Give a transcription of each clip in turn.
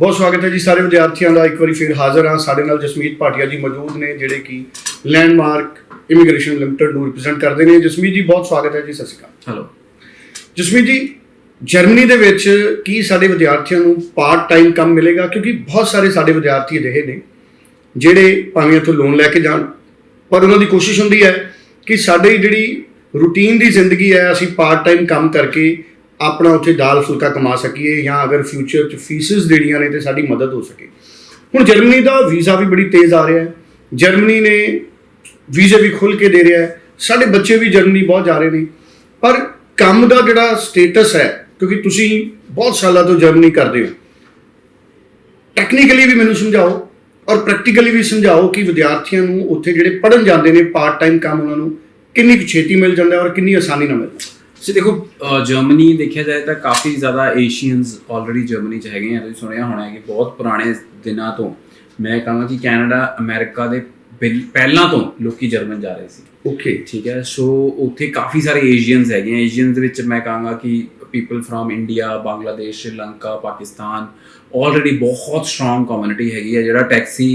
ਬਹੁਤ ਸਵਾਗਤ ਹੈ ਜੀ ਸਾਰੇ ਵਿਦਿਆਰਥੀਆਂ ਦਾ। ਇੱਕ ਵਾਰੀ ਫਿਰ ਹਾਜ਼ਰ ਹਾਂ। ਸਾਡੇ ਨਾਲ ਜਸਮੀਤ ਭਾਟੀਆ ਜੀ ਮੌਜੂਦ ਨੇ ਜਿਹੜੇ ਕਿ ਲੈਂਡਮਾਰਕ ਇਮੀਗ੍ਰੇਸ਼ਨ ਲਿਮਟਿਡ ਨੂੰ ਰਿਪਰੈਜ਼ੈਂਟ ਕਰਦੇ ਨੇ। ਜਸਮੀਤ ਜੀ ਬਹੁਤ ਸਵਾਗਤ ਹੈ ਜੀ। ਸਤਿ ਸ਼੍ਰੀ ਅਕਾਲ। ਹੈਲੋ। ਜਸਮੀਤ ਜੀ ਜਰਮਨੀ ਦੇ ਵਿੱਚ ਕੀ ਸਾਡੇ ਵਿਦਿਆਰਥੀਆਂ ਨੂੰ ਪਾਰਟ ਟਾਈਮ ਕੰਮ ਮਿਲੇਗਾ? ਕਿਉਂਕਿ ਬਹੁਤ ਸਾਰੇ ਸਾਡੇ ਵਿਦਿਆਰਥੀ ਅਜਿਹੇ ਨੇ ਜਿਹੜੇ ਭਾਵੇਂ ਇੱਥੋਂ ਲੋਨ ਲੈ ਕੇ ਜਾਣ ਪਰ ਉਹਨਾਂ ਦੀ ਕੋਸ਼ਿਸ਼ ਹੁੰਦੀ ਹੈ ਕਿ ਸਾਡੀ ਜਿਹੜੀ ਰੂਟੀਨ ਦੀ ਜ਼ਿੰਦਗੀ ਹੈ ਅਸੀਂ ਪਾਰਟ ਟਾਈਮ ਕੰਮ ਕਰਕੇ ਆਪਣਾ ਉੱਥੇ ਦਾਲ ਫੁਲਕਾ ਕਮਾ ਸਕੀਏ ਜਾਂ ਅਗਰ ਫਿਊਚਰ 'ਚ ਫੀਸਿਸ ਦੇਣੀਆਂ ਨੇ ਤੇ ਸਾਡੀ ਮਦਦ ਹੋ ਸਕੇ। ਹੁਣ ਜਰਮਨੀ ਦਾ ਵੀਜ਼ਾ ਵੀ ਬੜੀ ਤੇਜ਼ ਆ ਰਿਹਾ ਹੈ। ਜਰਮਨੀ ਨੇ ਵੀਜ਼ੇ ਵੀ ਖੁੱਲ ਕੇ ਦੇ ਰਿਹਾ ਹੈ। ਸਾਡੇ ਬੱਚੇ ਵੀ ਜਰਮਨੀ ਬਹੁਤ ਜਾ ਰਹੇ ਨੇ। ਪਰ ਕੰਮ ਦਾ ਜਿਹੜਾ ਸਟੇਟਸ ਹੈ, ਕਿਉਂਕਿ ਤੁਸੀਂ ਬਹੁਤ ਸਾਲਾਂ ਤੋਂ ਜਰਮਨੀ ਕਰਦੇ ਹੋ ਟੈਕਨੀਕਲੀ ਵੀ ਮੈਨੂੰ ਸਮਝਾਓ ਔਰ ਪ੍ਰੈਕਟੀਕਲੀ ਵੀ ਸਮਝਾਓ ਕਿ ਵਿਦਿਆਰਥੀਆਂ ਨੂੰ ਉੱਥੇ ਜਿਹੜੇ ਪੜਨ ਜਾਂਦੇ ਨੇ ਪਾਰਟ ਟਾਈਮ ਕੰਮ ਉਹਨਾਂ ਨੂੰ ਕਿੰਨੀ ਕੁ ਛੇਤੀ ਮਿਲ ਜਾਂਦਾ ਔਰ ਕਿੰਨੀ ਆਸਾਨੀ ਨਾਲ ਮਿਲਦਾ ਹੈ ਸੋ ਦੇਖੋ ਜਰਮਨੀ ਦੇਖਿਆ ਜਾਏ ਤਾਂ ਕਾਫੀ ਜ਼ਿਆਦਾ ਏਸ਼ੀਅਨਸ ਆਲਰੇਡੀ ਜਰਮਨੀ ਚ ਹੈਗੇ ਆ ਤੁਸੀਂ ਸੁਣਿਆ ਹੋਣਾ ਹੈ ਕਿ ਬਹੁਤ ਪੁਰਾਣੇ ਦਿਨਾਂ ਤੋਂ ਮੈਂ ਕਹਾਂਗਾ ਕਿ ਕੈਨੇਡਾ ਅਮਰੀਕਾ ਦੇ ਪਹਿ- ਪਹਿਲਾਂ ਤੋਂ ਲੋਕੀ ਜਰਮਨ ਜਾ ਰਹੇ ਸੀ ਓਕੇ ਠੀਕ ਹੈ ਸੋ ਉੱਥੇ ਕਾਫੀ ਸਾਰੇ ਏਸ਼ੀਅਨਸ ਹੈਗੇ ਆ ਏਸ਼ੀਅਨਸ ਦੇ ਵਿੱਚ ਮੈਂ ਕਹਾਂਗਾ ਕਿ people from India Bangladesh Sri Lanka Pakistan already ਬਹੁਤ ਸਟਰੋਂਗ ਕਮਿਊਨਿਟੀ ਹੈਗੀ ਹੈ ਜਿਹੜਾ ਟੈਕਸੀ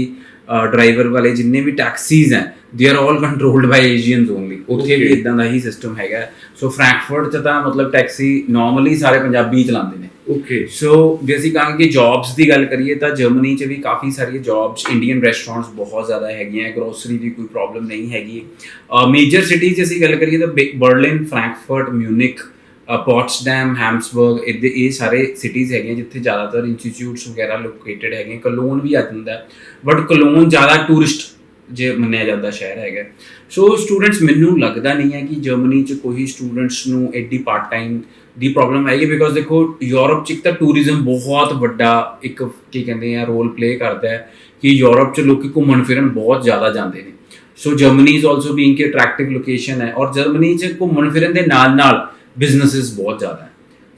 ਡਰਾਈਵਰ ਵਾਲੇ ਜਿੰਨੇ ਵੀ ਟੈਕਸੀਜ਼ ਹੈ they are all controlled by Asians only ਉੱਥੇ ਵੀ. ਇਦਾਂ ਦਾ ਹੀ ਸਿਸਟਮ ਹੈਗਾ। ਸੋ ਫ੍ਰੈਂਕਫਰਟ ਚ ਤਾਂ ਮਤਲਬ ਟੈਕਸੀ ਨਾਰਮਲੀ ਸਾਰੇ ਪੰਜਾਬੀ ਚਲਾਉਂਦੇ ਨੇ। ਓਕੇ ਸੋ ਜੇ ਅਸੀਂ ਕਹਾਂਗੇ ਕਿ ਜੌਬਸ ਦੀ ਗੱਲ ਕਰੀਏ ਤਾਂ ਜਰਮਨੀ 'ਚ ਵੀ ਕਾਫੀ ਸਾਰੀਆਂ ਜੌਬਸ ਇੰਡੀਅਨ ਰੈਸਟੋਰੈਂਟਸ ਬਹੁਤ ਜ਼ਿਆਦਾ ਹੈਗੀਆਂ। ਗਰੋਸਰੀ ਦੀ ਕੋਈ ਪ੍ਰੋਬਲਮ ਨਹੀਂ ਹੈਗੀ। ਮੇਜਰ ਸਿਟੀਜ਼ ਅਸੀਂ ਗੱਲ ਕਰੀਏ ਤਾਂ Berlin Frankfurt Munich Potsdam Hamburg ਇਹਦੇ ਇਹ ਸਾਰੇ ਸਿਟੀਜ਼ ਹੈਗੀਆਂ ਜਿੱਥੇ ਜ਼ਿਆਦਾਤਰ ਇੰਸਟੀਚਿਊਟਸ ਵਗੈਰਾ ਲੋਕੇਟਡ ਹੈਗੇ ਕਲੋਨ ਵੀ ਆ ਜਾਂਦਾ। ਬਟ ਕਲੋਨ ਜ਼ਿਆਦਾ ਟੂਰਿਸਟ ਜੇ ਮੰਨਿਆ ਜਾਂਦਾ ਸ਼ਹਿਰ ਹੈਗਾ। ਸੋ ਸਟੂਡੈਂਟਸ ਮੈਨੂੰ ਲੱਗਦਾ ਨਹੀਂ ਹੈ ਕਿ ਜਰਮਨੀ 'ਚ ਕੋਈ ਸਟੂਡੈਂਟਸ ਨੂੰ ਐਡੀ ਪਾਰਟ ਟਾਈਮ ਦੀ ਪ੍ਰੋਬਲਮ ਆਏਗੀ ਬਿਕੋਜ਼ ਦੇਖੋ ਯੂਰਪ 'ਚ ਇੱਕ ਤਾਂ ਟੂਰਿਜ਼ਮ ਬਹੁਤ ਵੱਡਾ ਇੱਕ, ਕੀ ਕਹਿੰਦੇ ਆ ਰੋਲ ਪਲੇ ਕਰਦਾ ਹੈ ਕਿ ਯੂਰਪ 'ਚ ਲੋਕੀ ਘੁੰਮਣ ਫਿਰਨ ਬਹੁਤ ਜ਼ਿਆਦਾ ਜਾਂਦੇ ਨੇ। So Germany is also being ਕਿ ਅਟਰੈਕਟਿਵ ਲੋਕੇਸ਼ਨ ਹੈ ਔਰ ਜਰਮਨੀ 'ਚ ਘੁੰਮਣ ਫਿਰਨ ਦੇ ਨਾਲ ਨਾਲ ਬਿਜ਼ਨੈਸਸ ਬਹੁਤ ਜ਼ਿਆਦਾ ਹੈ।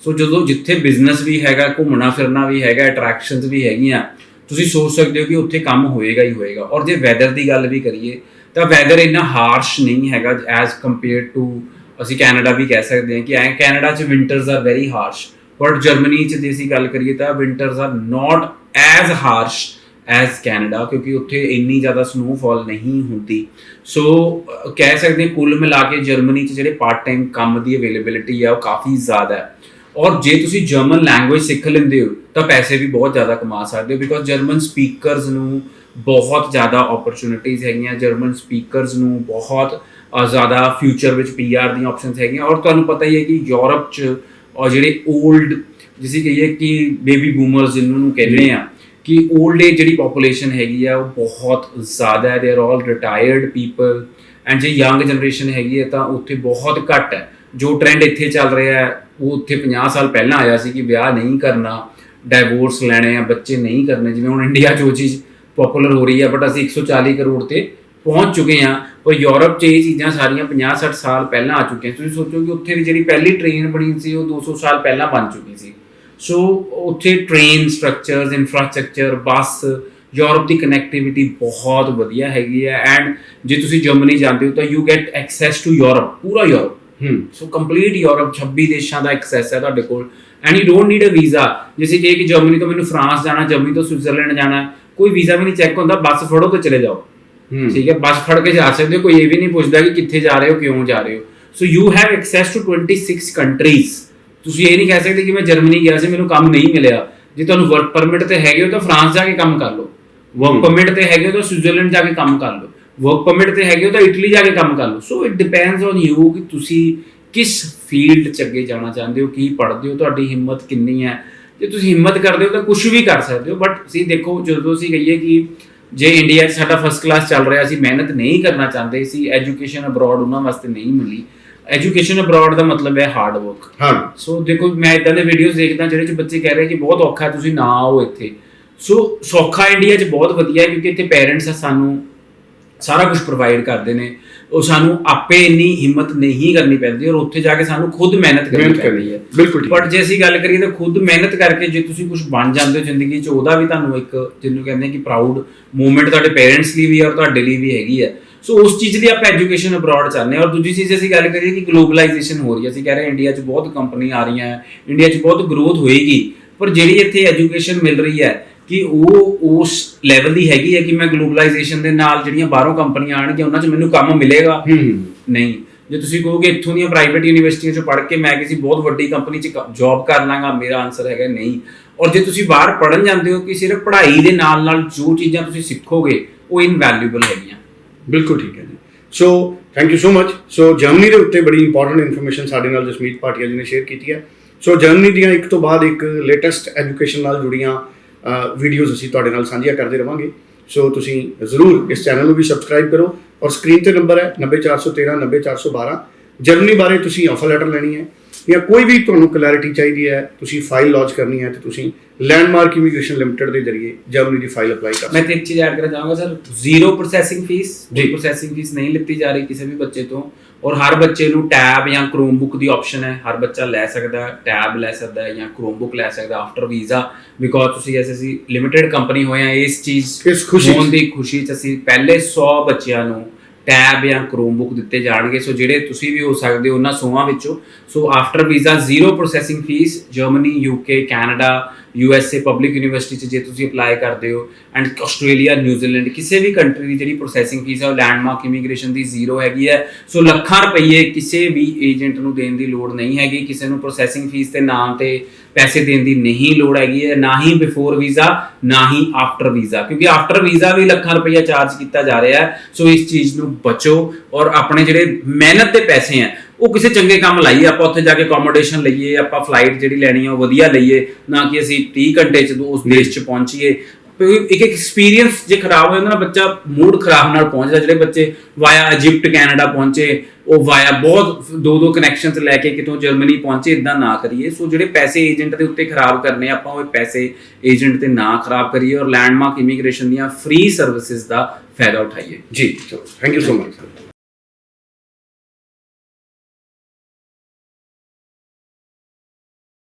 ਸੋ ਜਦੋਂ ਜਿੱਥੇ ਬਿਜ਼ਨਸ ਵੀ ਹੈਗਾ ਘੁੰਮਣਾ ਫਿਰਨਾ ਵੀ ਹੈਗਾ ਅਟਰੈਕਸ਼ਨਸ ਵੀ ਹੈਗੀਆਂ ਤੁਸੀਂ ਸੋਚ ਸਕਦੇ ਹੋ ਕਿ ਉੱਥੇ ਕੰਮ ਹੋਏਗਾ ਹੀ ਹੋਏਗਾ। ਔਰ ਜੇ ਵੈਦਰ ਦੀ ਗੱਲ ਵੀ ਕਰੀਏ, ਤਾਂ ਵੈਦਰ ਇੰਨਾ ਹਾਰਸ਼ ਨਹੀਂ ਹੈਗਾ ਐਜ਼ ਕੰਪੇਅਰ ਟੂ ਅਸੀਂ ਕੈਨੇਡਾ ਵੀ ਕਹਿ ਸਕਦੇ ਹਾਂ ਕਿ ਐ ਕੈਨੇਡਾ 'ਚ winters are very harsh but Germany 'ਚ ਜੇ ਅਸੀਂ ਗੱਲ ਕਰੀਏ ਤਾਂ winters are not as harsh as Canada, ਕਿਉਂਕਿ ਉੱਥੇ ਇੰਨੀ ਜ਼ਿਆਦਾ ਸਨੋਫਾਲ ਨਹੀਂ ਹੁੰਦੀ। ਸੋ ਕਹਿ ਸਕਦੇ ਕੁੱਲ ਮਿਲਾ ਕੇ ਜਰਮਨੀ 'ਚ ਜਿਹੜੇ ਪਾਰਟ ਟਾਈਮ ਕੰਮ ਦੀ ਅਵੇਲੇਬਿਲਿਟੀ ਆ, ਉਹ ਕਾਫੀ ਜ਼ਿਆਦਾ ਹੈ। ਔਰ ਜੇ ਤੁਸੀਂ ਜਰਮਨ ਲੈਂਗੁਏਜ ਸਿੱਖ ਲੈਂਦੇ ਹੋ, ਤਾਂ ਪੈਸੇ ਵੀ ਬਹੁਤ ਜ਼ਿਆਦਾ ਕਮਾ ਸਕਦੇ ਹੋ ਬਿਕੋਜ਼ ਜਰਮਨ ਸਪੀਕਰਸ ਨੂੰ ਬਹੁਤ ਜ਼ਿਆਦਾ ਓਪਰਚ्युनिटीज ਹੈਗੀਆਂ ਜਰਮਨ ਸਪੀਕਰਸ ਨੂੰ ਬਹੁਤ ਜ਼ਿਆਦਾ ਫਿਊਚਰ ਵਿੱਚ ਪੀਆਰ ਦੀਆਂ ਆਪਸ਼ਨਸ ਹੈਗੀਆਂ ਔਰ ਤੁਹਾਨੂੰ ਪਤਾ ਹੀ ਹੈ ਕਿ ਯੂਰਪ 'ਚ ਔਰ ਜਿਹੜੇ 올ਡ ਜਿਸੀ ਕਹੀਏ ਕਿ ਬੇਬੀ ਬੂਮਰਸ ਜਿਨ੍ਹਾਂ ਨੂੰ ਕਹਿੰਦੇ ਆ, ਕਿ 올ਡ ਏਜ ਜਿਹੜੀ ਪੋਪੂਲੇਸ਼ਨ ਹੈਗੀ ਆ, ਉਹ ਬਹੁਤ ਜ਼ਿਆਦਾ ਹੈ they are all retired people and ਜੇ ਯੰਗ ਜਨਰੇਸ਼ਨ ਹੈਗੀ ਹੈ ਤਾਂ ਉੱਥੇ ਬਹੁਤ ਘੱਟ ਹੈ। ਜੋ ਟ੍ਰੈਂਡ ਇੱਥੇ ਚੱਲ ਰਿਹਾ ਹੈ, ਉਹ ਉੱਥੇ 50 ਸਾਲ ਪਹਿਲਾਂ ਆਇਆ ਸੀ ਕਿ ਵਿਆਹ ਨਹੀਂ ਕਰਨਾ ਡਾਈਵੋਰਸ ਲੈਣੇ ਆ, ਬੱਚੇ ਨਹੀਂ ਕਰਨੇ, ਜਿਵੇਂ ਹੁਣ ਇੰਡੀਆ 'ਚ ਉਹ ਚੀਜ਼ ਪਪੂਲਰ ਹੋ ਰਹੀ ਹੈ ਬਟ ਅਸੀਂ 140 ਕਰੋੜ ਤੇ ਪਹੁੰਚ ਚੁੱਕੇ ਹਾਂ, ਪਰ ਯੂਰਪ 'ਚ ਇਹ ਚੀਜ਼ਾਂ ਸਾਰੀਆਂ 50-60 ਸਾਲ ਪਹਿਲਾਂ ਆ ਚੁੱਕੀਆਂ ਤੁਸੀਂ ਸੋਚੋ ਕਿ ਉੱਥੇ ਵੀ ਜਿਹੜੀ ਪਹਿਲੀ ਟ੍ਰੇਨ ਬਣੀ ਸੀ, ਉਹ 200 ਸਾਲ ਪਹਿਲਾਂ ਬਣ ਚੁੱਕੀ ਸੀ। ਸੋ ਉੱਥੇ train structures infrastructure bus Europe ਦੀ ਕਨੈਕਟੀਵਿਟੀ ਬਹੁਤ ਵਧੀਆ ਹੈਗੀ ਹੈ ਐਂਡ ਜੇ ਤੁਸੀਂ ਜਰਮਨੀ ਜਾਂਦੇ ਹੋ ਤਾਂ you get access to Europe ਪੂਰਾ ਯੂਰਪ ਹੂੰ। ਸੋ ਕੰਪਲੀਟ ਯੂਰਪ 26 ਦੇਸ਼ਾਂ ਦਾ ਐਕਸੈਸ ਹੈ ਤੁਹਾਡੇ ਕੋਲ। And you don't need a visa ਜਿਵੇਂ ਕਿ ਕਿ ਜਰਮਨੀ ਤੋਂ ਮੈਨੂੰ ਫਰਾਂਸ ਜਾਣਾ ਜਰਮਨੀ ਤੋਂ ਸਵਿਟਜ਼ਰਲੈਂਡ ਜਾਣਾ ਕੋਈ ਵੀਜ਼ਾ ਵੀ ਨਹੀਂ ਚੈੱਕ ਹੁੰਦਾ ਬੱਸ ਫੜੋ ਤੇ ਚਲੇ ਜਾਓ। ਹੂੰ। ਠੀਕ ਹੈ ਬੱਸ ਫੜ ਕੇ ਜਾ ਸਕਦੇ ਹੋ ਕੋਈ ਇਹ ਵੀ ਨਹੀਂ ਪੁੱਛਦਾ ਕਿ ਕਿੱਥੇ ਜਾ ਰਹੇ ਹੋ ਕਿਉਂ ਜਾ ਰਹੇ ਹੋ। So you have access to 26 countries ਤੁਸੀਂ ਇਹ ਨਹੀਂ ਕਹਿ ਸਕਦੇ ਕਿ ਮੈਂ ਜਰਮਨੀ ਗਿਆ ਸੀ ਮੈਨੂੰ ਕੰਮ ਨਹੀਂ ਮਿਲਿਆ। ਜੇ ਤੁਹਾਨੂੰ ਵਰਕ ਪਰਮਿਟ ਤੇ ਹੈਗੇ ਹੋ ਤਾਂ ਫਰਾਂਸ ਜਾ ਕੇ ਕੰਮ ਕਰ ਲਓ। ਵਰਕ ਪਰਮਿਟ ਤੇ ਹੈਗੇ ਹੋ ਤਾਂ ਸਵਿਟਜ਼ਰਲੈਂਡ ਜਾ ਕੇ ਕੰਮ ਕਰ ਲਓ। ਵਰਕ ਪਰਮਿਟ ਤੇ ਹੈਗੇ ਹੋ ਤਾਂ ਇਟਲੀ ਜਾ ਕੇ ਕੰਮ ਕਰ ਲਓ। So it depends on you ਕਿ ਤੁਸੀਂ ਕਿਸ ਫੀਲਡ 'ਚ ਅੱਗੇ ਜਾਣਾ ਚਾਹੁੰਦੇ ਹੋ ਕੀ ਪੜ੍ਹਦੇ ਹੋ ਤੁਹਾਡੀ ਹਿੰਮਤ ਕਿੰਨੀ ਹੈ। ਜੇ ਤੁਸੀਂ ਹਿੰਮਤ ਕਰਦੇ ਹੋ ਤਾਂ ਕੁਝ ਵੀ ਕਰ ਸਕਦੇ ਹੋ ਬਟ ਤੁਸੀਂ ਦੇਖੋ ਜਦੋਂ ਅਸੀਂ ਕਹੀਏ ਕਿ ਜੇ ਇੰਡੀਆ 'ਚ ਸਾਡਾ ਫਸਟ ਕਲਾਸ ਚੱਲ ਰਿਹਾ ਸੀ ਮਿਹਨਤ ਨਹੀਂ ਕਰਨਾ ਚਾਹੁੰਦੇ ਸੀ ਐਜੂਕੇਸ਼ਨ ਅਬਰੋਡ ਉਹਨਾਂ ਵਾਸਤੇ ਨਹੀਂ ਮਿਲੀ। ਐਜੂਕੇਸ਼ਨ ਅਬਰੋਡ ਦਾ ਮਤਲਬ ਹੈ ਹਾਰਡ ਵਰਕ ਹਾਂ। ਸੋ ਦੇਖੋ ਮੈਂ ਇਦਾਂ ਦੇ ਵੀਡੀਓਜ਼ ਦੇਖਦਾ ਜਿਹੜੇ ਚ ਬੱਚੇ ਕਹਿ ਰਹੇ ਕਿ ਬਹੁਤ ਔਖਾ ਤੁਸੀਂ ਨਾ ਆਓ ਇੱਥੇ। ਸੋ ਸੌਖਾ ਇੰਡੀਆ 'ਚ ਬਹੁਤ ਵਧੀਆ ਹੈ ਕਿਉਂਕਿ ਇੱਥੇ ਪੇਰੈਂਟਸ ਸਾਨੂੰ ਸਾਰਾ ਕੁਝ ਪ੍ਰੋਵਾਈਡ ਕਰਦੇ ਨੇ। ਉਹ ਸਾਨੂੰ ਆਪੇ ਇੰਨੀ ਹਿੰਮਤ ਨਹੀਂ ਕਰਨੀ ਪੈਂਦੀ ਔਰ ਉੱਥੇ ਜਾ ਕੇ ਸਾਨੂੰ ਖੁਦ ਮਿਹਨਤ ਕਰਨੀ ਪੈਂਦੀ ਹੈ। ਬਿਲਕੁਲ। ਬਟ ਜੇ ਅਸੀਂ ਗੱਲ ਕਰੀਏ ਤਾਂ ਖੁਦ ਮਿਹਨਤ ਕਰਕੇ ਜੇ ਤੁਸੀਂ ਕੁਝ ਬਣ ਜਾਂਦੇ ਹੋ ਜ਼ਿੰਦਗੀ 'ਚ ਉਹਦਾ ਵੀ ਤੁਹਾਨੂੰ ਇੱਕ ਜਿਹਨੂੰ ਕਹਿੰਦੇ ਕਿ ਪ੍ਰਾਊਡ ਮੂਮੈਂਟ ਤੁਹਾਡੇ ਪੇਰੈਂਟਸ ਲਈ ਵੀ ਔਰ ਤੁਹਾਡੇ ਲਈ ਵੀ ਹੈਗੀ ਹੈ। ਸੋ ਉਸ ਚੀਜ਼ ਲਈ ਆਪਾਂ ਐਜੂਕੇਸ਼ਨ ਅਬਰੋਡ ਚਾਹੁੰਦੇ ਹਾਂ। ਔਰ ਦੂਜੀ ਚੀਜ਼ ਅਸੀਂ ਗੱਲ ਕਰੀਏ ਕਿ ਗਲੋਬਲਾਈਜੇਸ਼ਨ ਹੋ ਰਹੀ ਹੈ। ਅਸੀਂ ਕਹਿ ਰਹੇ ਹਾਂ ਇੰਡੀਆ 'ਚ ਬਹੁਤ ਕੰਪਨੀ ਆ ਰਹੀਆਂ ਹੈ। ਇੰਡੀਆ 'ਚ ਬਹੁਤ ਗਰੋਥ ਹੋਏਗੀ। ਪਰ ਜਿਹੜੀ ਇੱਥੇ ਐਜੂਕੇਸ਼ਨ ਮਿਲ ਰਹੀ ਹੈ ਕਿ ਉਹ ਉਸ ਲੈਵਲ ਦੀ ਹੈਗੀ ਹੈ ਕਿ ਮੈਂ ਗਲੋਬਲਾਈਜੇਸ਼ਨ ਦੇ ਨਾਲ ਜਿਹੜੀਆਂ ਬਾਹਰੋਂ ਕੰਪਨੀਆਂ ਆਣਗੀਆਂ ਉਹਨਾਂ 'ਚ ਮੈਨੂੰ ਕੰਮ ਮਿਲੇਗਾ? ਨਹੀਂ। ਜੇ ਤੁਸੀਂ ਕਹੋਗੇ ਇੱਥੋਂ ਦੀਆਂ ਪ੍ਰਾਈਵੇਟ ਯੂਨੀਵਰਸਿਟੀਆਂ 'ਚੋਂ ਪੜ੍ਹ ਕੇ ਮੈਂ ਕਿਸੇ ਬਹੁਤ ਵੱਡੀ ਕੰਪਨੀ 'ਚ ਜੌਬ ਕਰ ਲਾਂਗਾ ਮੇਰਾ ਆਨਸਰ ਹੈਗਾ ਨਹੀਂ। ਔਰ ਜੇ ਤੁਸੀਂ ਬਾਹਰ ਪੜਨ ਜਾਂਦੇ ਹੋ ਕਿ ਸਿਰਫ ਪੜ੍ਹਾਈ ਦੇ ਨਾਲ ਨਾਲ ਜੋ ਚੀਜ਼ਾਂ ਤੁਸੀਂ ਸਿੱਖੋਗੇ ਉਹ ਇਨਵੈਲਿਊਬਲ ਹੈਗੀਆਂ। ਬਿਲਕੁਲ ਠੀਕ ਹੈ ਜੀ। So thank you so much so Germany ਦੇ ਉੱਤੇ ਬੜੀ ਇੰਪੋਰਟੈਂਟ ਇਨਫੋਰਮੇਸ਼ਨ ਸਾਡੇ ਨਾਲ ਜਸਮੀਤ ਭਾਟੀਆ ਜੀ ਨੇ ਸ਼ੇਅਰ ਕੀਤੀ ਹੈ। ਸੋ ਜਰਮਨੀ ਦੀਆਂ ਇੱਕ ਤੋਂ ਬਾਅਦ ਇੱਕ ਲੇਟੈਸਟ ਐਜੂਕੇਸ਼ਨ ਨਾਲ ਜੁੜੀਆਂ ਵੀਡੀਓਜ਼ ਅਸੀਂ ਤੁਹਾਡੇ ਨਾਲ ਸਾਂਝੀਆਂ ਕਰਦੇ ਰਵਾਂਗੇ। ਸੋ ਤੁਸੀਂ ਜ਼ਰੂਰ ਇਸ ਚੈਨਲ ਨੂੰ ਵੀ ਸਬਸਕ੍ਰਾਈਬ ਕਰੋ ਔਰ ਸਕਰੀਨ ਤੇ ਨੰਬਰ ਹੈ 90413 90412 ਜਰਮਨੀ ਬਾਰੇ। ਤੁਸੀਂ ਆਫਰ ਲੈਟਰ ਲੈਣੀ ਹੈ। ਜਾਂ ਕੋਈ ਵੀ ਤੁਹਾਨੂੰ ਕਲੈਰਿਟੀ ਚਾਹੀਦੀ ਹੈ ਤੁਸੀਂ ਫਾਈਲ ਲਾਂਚ ਕਰਨੀ ਹੈ ਤੇ ਤੁਸੀਂ ਲੈਂਡਮਾਰਕ ਇਮੀਗ੍ਰੇਸ਼ਨ ਲਿਮਟਿਡ ਦੇ ਜ਼ਰੀਏ ਜਰਮਨੀ ਦੀ ਫਾਈਲ ਅਪਲਾਈ ਕਰ ਮੈਂ ਤੇ ਇੱਕ ਚੀਜ਼ ਐਡ ਕਰਨਾ ਚਾਹਾਂਗਾ ਸਰ ਜ਼ੀਰੋ ਪ੍ਰੋਸੈਸਿੰਗ ਫੀਸ। ਕੋਈ ਪ੍ਰੋਸੈਸਿੰਗ ਫੀਸ ਨਹੀਂ ਲਿੱਤੀ ਜਾ ਰਹੀ ਕਿਸੇ ਵੀ ਬੱਚੇ ਤੋਂ ਔਰ ਹਰ ਬੱਚੇ ਨੂੰ ਟੈਬ ਜਾਂ ਕ੍ਰੋਮਬੁੱਕ ਦੀ ਆਪਸ਼ਨ ਹੈ ਹਰ ਬੱਚਾ ਲੈ ਸਕਦਾ ਹੈ ਟੈਬ ਲੈ ਸਕਦਾ ਹੈ ਜਾਂ ਕ੍ਰੋਮਬੁੱਕ ਲੈ ਸਕਦਾ ਆਫਟਰ ਵੀਜ਼ਾ ਬਿਕੋਜ਼ ਤੁਸੀਂ ਐਸ ਅਸੀਂ ਲਿਮਿਟਿਡ ਕੰਪਨੀ ਹੋਏ ਆ ਇਸ ਚੀਜ਼ ਇਸ ਖੁਸ਼ੀ। ਹੋਣ ਦੀ ਖੁਸ਼ੀ ਚ ਅਸੀਂ ਪਹਿਲੇ 100 ਬੱਚਿਆਂ ਨੂੰ ਟੈਬ ਜਾਂ ਕ੍ਰੋਮਬੁੱਕ ਦਿੱਤੇ ਜਾਣਗੇ। ਸੋ ਜਿਹੜੇ ਤੁਸੀਂ ਵੀ ਹੋ ਸਕਦੇ ਹੋ ਉਹਨਾਂ 100 ਵਿੱਚੋਂ। So after visa zero processing fee Germany UK Canada U S A public university ਚ ਜੇ ਤੁਸੀਂ ਅਪਲਾਈ ਕਰਦੇ ਹੋ ਐਂਡ ਆਸਟ੍ਰੇਲੀਆ ਨਿਊਜ਼ੀਲੈਂਡ ਕਿਸੇ ਵੀ ਕੰਟਰੀ ਦੀ ਜਿਹੜੀ ਪ੍ਰੋਸੈਸਿੰਗ ਫੀਸ ਹੈ ਉਹ ਲੈਂਡਮਾਰਕ ਇਮੀਗ੍ਰੇਸ਼ਨ ਦੀ ਜ਼ੀਰੋ ਹੈਗੀ ਹੈ। ਸੋ ਲੱਖਾਂ ਰੁਪਏ ਕਿਸੇ ਵੀ ਏਜੰਟ ਨੂੰ ਦੇਣ ਦੀ ਲੋੜ ਨਹੀਂ ਹੈਗੀ, ਕਿਸੇ ਨੂੰ ਪ੍ਰੋਸੈਸਿੰਗ ਫੀਸ ਦੇ ਨਾਮ ਤੇ ਪੈਸੇ ਦੇਣ ਦੀ ਨਹੀਂ ਲੋੜ ਹੈਗੀ ਹੈ, ਨਾ ਹੀ ਬਿਫੋਰ ਵੀਜ਼ਾ ਨਾ ਹੀ ਆਫਟਰ ਵੀਜ਼ਾ ਕਿਉਂਕਿ ਆਫਟਰ ਵੀਜ਼ਾ ਵੀ ਲੱਖਾਂ ਰੁਪਏ ਚਾਰਜ ਕੀਤਾ ਜਾ ਰਿਹਾ ਹੈ। ਸੋ ਇਸ ਚੀਜ਼ ਨੂੰ ਬਚੋ ਔਰ ਆਪਣੇ ਜਿਹੜੇ ਮਿਹਨਤ ਦੇ ਪੈਸੇ ਹੈ ਉਹ ਕਿਸੇ ਚੰਗੇ ਕੰਮ ਲਾਈਏ, ਆਪਾਂ ਉੱਥੇ ਜਾ ਕੇ ਅਕੋਮੋਡੇਸ਼ਨ ਲਈਏ, ਆਪਾਂ ਫਲਾਈਟ ਜਿਹੜੀ ਲੈਣੀ ਆ ਉਹ ਵਧੀਆ ਲਈਏ, ਨਾ ਕਿ ਅਸੀਂ 30 ਘੰਟੇ ਚ ਉਸ ਦੇਸ਼ ਚ ਪਹੁੰਚੀਏ। ਇੱਕ ਐਕਸਪੀਰੀਅੰਸ ਜੇ ਖਰਾਬ ਹੋ ਜਾਂਦਾ ਨਾ, ਬੱਚਾ ਮੂਡ ਖਰਾਬ ਨਾਲ ਪਹੁੰਚਦਾ ਜਿਹੜੇ ਬੱਚੇ ਵਾਇਆ ਇਜਿਪਟ ਕੈਨੇਡਾ ਪਹੁੰਚੇ, ਉਹ ਵਾਇਆ ਬਹੁਤ ਦੋ ਦੋ ਕਨੈਕਸ਼ਨਸ ਲੈ ਕੇ ਕਿਤੋਂ ਜਰਮਨੀ ਪਹੁੰਚੇ ਇਦਾਂ ਨਾ ਕਰੀਏ। ਸੋ ਜਿਹੜੇ ਪੈਸੇ ਏਜੰਟ ਦੇ ਉੱਤੇ ਖਰਾਬ ਕਰਨੇ ਆਪਾਂ ਉਹ ਪੈਸੇ ਏਜੰਟ ਤੇ ਨਾ ਖਰਾਬ ਕਰੀਏ ਔਰ ਲੈਂਡਮਾਰਕ ਇਮੀਗ੍ਰੇਸ਼ਨ ਦੀਆਂ ਫ੍ਰੀ ਸਰਵਿਸਿਜ਼ ਦਾ ਫਾਇਦਾ ਉਠਾਈਏ। ਜੀ, ਚਲੋ। Thank you so much